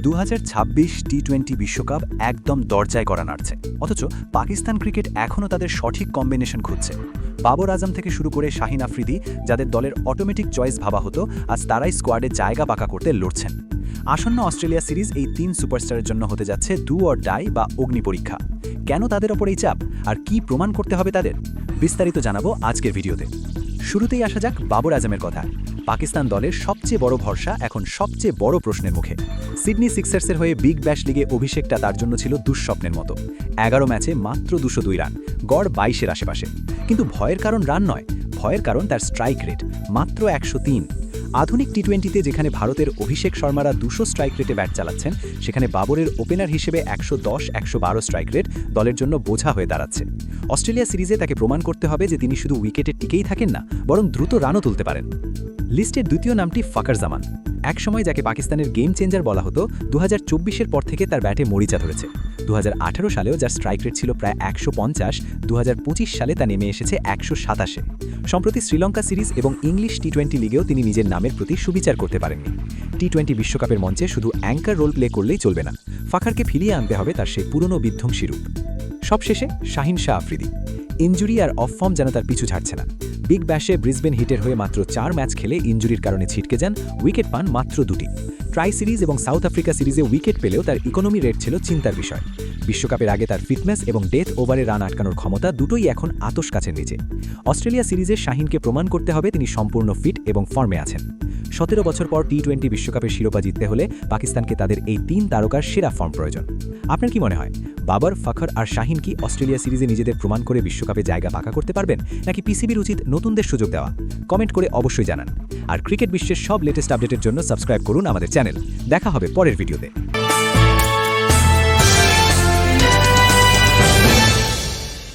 দু T twenty বিশ্বকাপ একদম দরজায় করা নাড়ছে। অথচ পাকিস্তান ক্রিকেট এখনও তাদের সঠিক কম্বিনেশন খুঁজছে। বাবর আজম থেকে শুরু করে শাহিন আফ্রিদি, যাদের দলের অটোমেটিক চয়েস ভাবা হতো, আজ তারাই স্কোয়াডে জায়গা পাকা করতে লড়ছেন। আসন্ন অস্ট্রেলিয়া সিরিজ এই তিন সুপারস্টারের জন্য হতে যাচ্ছে ডু অর ডাই বা অগ্নি পরীক্ষা। কেন তাদের ওপর এই চাপ? আর কি প্রমাণ করতে হবে তাদের? বিস্তারিত জানাব আজকের ভিডিওতে। শুরুতেই আসা যাক বাবর আজমের কথা। পাকিস্তান দলের সবচেয়ে বড় ভরসা এখন সবচেয়ে বড় প্রশ্নের মুখে। সিডনি সিক্সার্সের হয়ে বিগ ব্যাশ লিগে অভিষেকটা তার জন্য ছিল দুঃস্বপ্নের মতো। এগারো ম্যাচে মাত্র দুশো দুই রান, গড় বাইশের আশেপাশে। কিন্তু ভয়ের কারণ রান নয়, ভয়ের কারণ তার স্ট্রাইক রেট, মাত্র একশো তিন। আধুনিক টি টোয়েন্টিতে যেখানে ভারতের অভিষেক শর্মারা দুশো স্ট্রাইক রেটে ব্যাট চালাচ্ছেন, সেখানে বাবরের ওপেনার হিসেবে একশো দশ, একশো বারো স্ট্রাইক রেট দলের জন্য বোঝা হয়ে দাঁড়াচ্ছে। অস্ট্রেলিয়া সিরিজে তাকে প্রমাণ করতে হবে যে তিনি শুধু উইকেটে টিকেই থাকেন না, বরং দ্রুত রানও তুলতে পারেন। লিস্টের দ্বিতীয় নামটি ফাকার জামান। একসময় যাকে পাকিস্তানের গেম চেঞ্জার বলা হতো দু হাজার পর থেকে তার ব্যাটে মরিচা ধরেছে। দু হাজার আঠেরো সালেও যার স্ট্রাইক রেট ছিল প্রায় একশো পঞ্চাশ দু সালে তা নেমে এসেছে একশো সাতাশে। সম্প্রতি শ্রীলঙ্কা সিরিজ এবং ইংলিশ টি টোয়েন্টি লিগেও তিনি নিজের নামের প্রতি সুবিচার করতে পারেননি। টি টোয়েন্টি বিশ্বকাপের মঞ্চে শুধু অ্যাঙ্কার রোল প্লে করলেই চলবে না। ফাখারকে ফিরিয়ে আনতে হবে তার সেই পুরনো বিধ্বংসী রূপ। সবশেষে শাহিন শাহ আফ্রিদি। ইঞ্জুরি আর অফ ফর্ম যেন তার পিছু ছাড়ছে না। বিগ ব্যাশে ব্রিসবেন হিটের হয়ে মাত্র চার ম্যাচ খেলে ইঞ্জুরির কারণে ছিটকে যান, উইকেট পান মাত্র দুটি। ট্রাই সিরিজ এবং সাউথ আফ্রিকা সিরিজে উইকেট পেলেও তার ইকোনমি রেট ছিল চিন্তার বিষয়। বিশ্বকাপের আগে তার ফিটনেস এবং ডেথ ওভারে রান আটকানোর ক্ষমতা দুটোই এখন আতস কাছের নিচে। অস্ট্রেলিয়া সিরিজে শাহিনকে প্রমাণ করতে হবে তিনি সম্পূর্ণ ফিট এবং ফর্মে আছেন। সতেরো বছর পর টি টোয়েন্টি বিশ্বকাপের শিরোপা জিততে হলে পাকিস্তানকে তাদের এই তিন তারকার সেরা ফর্ম প্রয়োজন। আপনার কি মনে হয়, বাবর, ফখর আর শাহিন কি অস্ট্রেলিয়া সিরিজে নিজেদের প্রমাণ করে বিশ্বকাপে জায়গা পাকা করতে পারবেন নাকি পিসিবির উচিত নতুনদের সুযোগ দেওয়া? কমেন্ট করে অবশ্যই জানান। আর ক্রিকেট বিশ্বের সব লেটেস্ট আপডেটের জন্য সাবস্ক্রাইব করুন আমাদের চ্যানেল দেখা হবে পরের ভিডিওতে